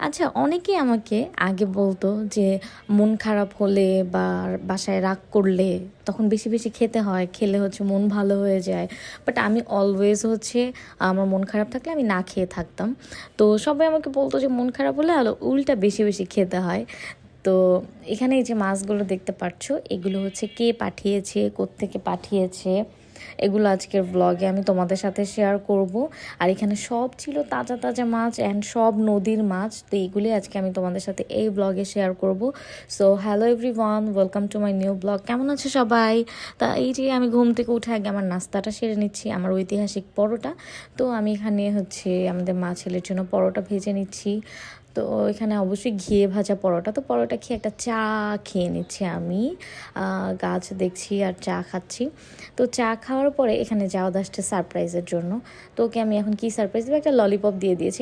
আচ্ছা অনেকেই আমাকে আগে বলতো যে মন খারাপ হলে বা বাসায় রাগ করলে তখন বেশি বেশি খেতে হয়, খেলে হচ্ছে মন ভালো হয়ে যায়। বাট আমি অলওয়েজ হচ্ছে আমার মন খারাপ থাকলে আমি না খেয়ে থাকতাম। তো সবাই আমাকে বলতো যে মন খারাপ হলে আলো উল্টা বেশি বেশি খেতে হয়। তো এখানে এই যে মাছগুলো দেখতে পাচ্ছ, এগুলো হচ্ছে কে পাঠিয়েছে, কোত্থেকে পাঠিয়েছে? এগুলো আজকের ব্লগে আমি তোমাদের সাথে শেয়ার করব। আর এখানে সব ছিল তাজা তাজা মাছ অ্যান্ড সব নদীর মাছ। তো এইগুলি আজকে আমি তোমাদের সাথে এই ব্লগে শেয়ার করব। So hello everyone welcome to my new blog কেমন আছে সবাই? তা এই যে আমি ঘুম থেকে উঠে আগে আমার নাস্তাটা সেরে নিচ্ছি, আমার ঐতিহাসিক পরোটা। তো আমি এখানে হচ্ছে আমাদের মা ছেলের জন্য পরোটা ভেজে নিচ্ছি। তো এখানে অবশ্যই ঘিয়ে ভাজা পরোটা। তো পরোটা খেয়ে একটা চা খেয়ে নিচ্ছি আমি। গাছ দেখছি আর চা খাচ্ছি। তো চা খাওয়ার পরে এখানে যাওয়া আসছে সারপ্রাইজের জন্য। তো ওকে আমি এখন কি সারপ্রাইজ দেবো? একটা ললিপপ দিয়ে দিয়েছি।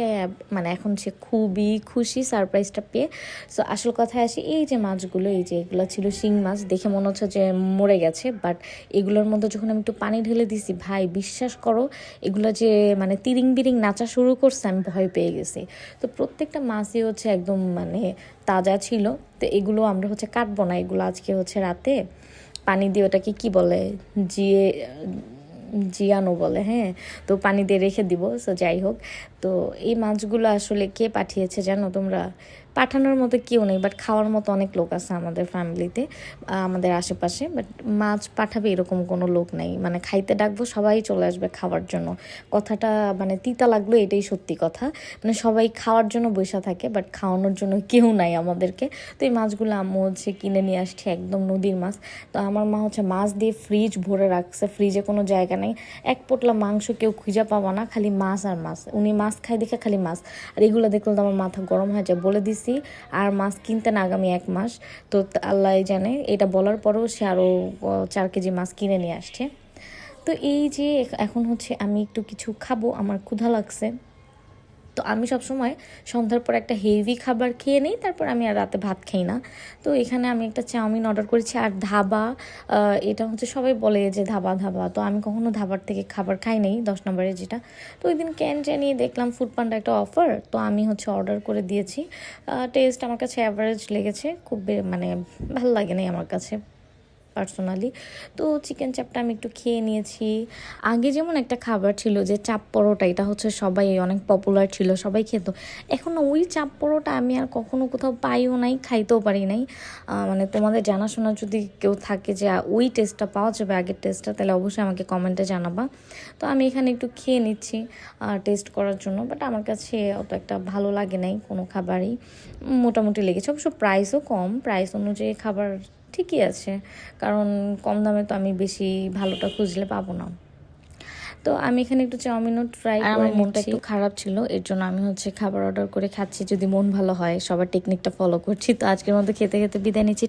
মানে এখন সে খুবই খুশি সারপ্রাইজটা পেয়ে। সো আসল কথায় আসি, এই যে মাছগুলো, এই যে এগুলো ছিল শিং মাছ, দেখে মনে হচ্ছে যে মরে গেছে। বাট এগুলোর মধ্যে যখন আমি একটু পানি ঢেলে দিছি, ভাই বিশ্বাস করো, এগুলো যে মানে তিরিং বিরিং নাচা শুরু করছে, আমি ভয় পেয়ে গেছি। তো প্রত্যেকটা মাছই হচ্ছে একদম মানে তাজা ছিল। তো এগুলো আমরা হচ্ছে কাটবো না। এগুলো আজকে হচ্ছে রাতে পানি দিয়ে ওটাকে কি বলে? জিয়ে, জিয়ানো বলে হ্যাঁ? তো পানি দিয়ে রেখে দিব। সো যাই হোক। তো এই মাছগুলো আসলে কে পাঠিয়েছে জানো তোমরা? পাঠানোর মতো কেউ নেই বাট খাওয়ার মতো অনেক লোক আছে আমাদের ফ্যামিলিতে আমাদের আশেপাশে বাট মাছ পাঠাবে এরকম কোনো লোক নেই। মানে খাইতে ডাকবো, সবাই চলে আসবে খাওয়ার জন্য। কথাটা মানে তিতা লাগল, এটাই সত্যি কথা। মানে সবাই খাওয়ার জন্য বসে থাকে বাট খাওয়ানোর জন্য কেউ নাই আমাদেরকে। তো এই মাছগুলো আম্মু হচ্ছে কিনে নিয়ে আসছে, একদম নদীর মাছ। তো আমার মা হচ্ছে মাছ দিয়ে ফ্রিজ ভরে রাখছে ফ্রিজে কোনো জায়গা নেই। এক পোটলা মাংস কেউ খুঁজে পাবো না, খালি মাছ আর মাছ। উনি মাছ খায় দেখে খালি মাছ। আর এগুলো দেখলে তো আমার মাথা গরম হয়ে যায়। বলে দিছি আর মাছ কিনতে না আগামী এক মাস। তো আল্লাহ জানে, এটা বলার পরেও সে আরও চার কেজি মাছ কিনে নিয়ে আসছে। তো এই যে এখন হচ্ছে আমি একটু কিছু খাব, আমার ক্ষুধা লাগছে। তো আমি সবসময় সন্ধ্যার পর একটা হেভি খাবার খেয়ে নিই, তারপর আমি আর রাতে ভাত খাই না। তো এখানে আমি একটা চাউমিন অর্ডার করেছি আর ধাবা এটা হচ্ছে সবাই বলে যে ধাবা ধাবা। তো আমি কখনো ধাবার থেকে খাবার খাই নাই, দশ নম্বরে যেটা। তো ওই দিন ক্যান জানিয়ে দেখলাম ফুড পান্ডা একটা অফার তো আমি হচ্ছে অর্ডার করে দিয়েছি। টেস্ট আমার কাছে অ্যাভারেজ লেগেছে, খুব মানে ভালো লাগে নাই আমার কাছে। পার্সোনালি তো চিকেন চাপটা আমি একটু খেয়ে নিয়েছি। আগে যেমন একটা খাবার ছিল যে চাপ পরোটা, এটা হচ্ছে সবাই অনেক পপুলার ছিল, সবাই খেত। এখন ওই চাপ পরোটা আমি আর কখনো কোথাও পাইও নাই, খাইতেও পারি নাই। মানে তোমাদের জানাশোনা যদি কেউ থাকে যে ওই টেস্টটা পাওয়া যাবে, আগের টেস্টটা তাহলে অবশ্যই আমাকে কমেন্টে জানাবা। তো আমি এখানে একটু খেয়ে নিচ্ছি টেস্ট করার জন্য। বাট আমার কাছে অত একটা ভালো লাগে নাই কোনো খাবারই। মোটামুটি লেগেছে। অবশ্য প্রাইসও কম। প্রাইস অনুযায়ী খাবার ঠিকই আছে। কারণ কম দামে তো আমি বেশি ভালোটা খুঁজলে পাবো না। তো আমি এখানে একটু চাউমিনও ট্রাই আমার মনটা একটু খারাপ ছিল এর জন্য আমি হচ্ছে খাবার অর্ডার করে খাচ্ছি। যদি মন ভালো হয় সবার টেকনিকটা ফলো করছি। তো আজকের মতো খেতে খেতে বিদায় নিচ্ছি।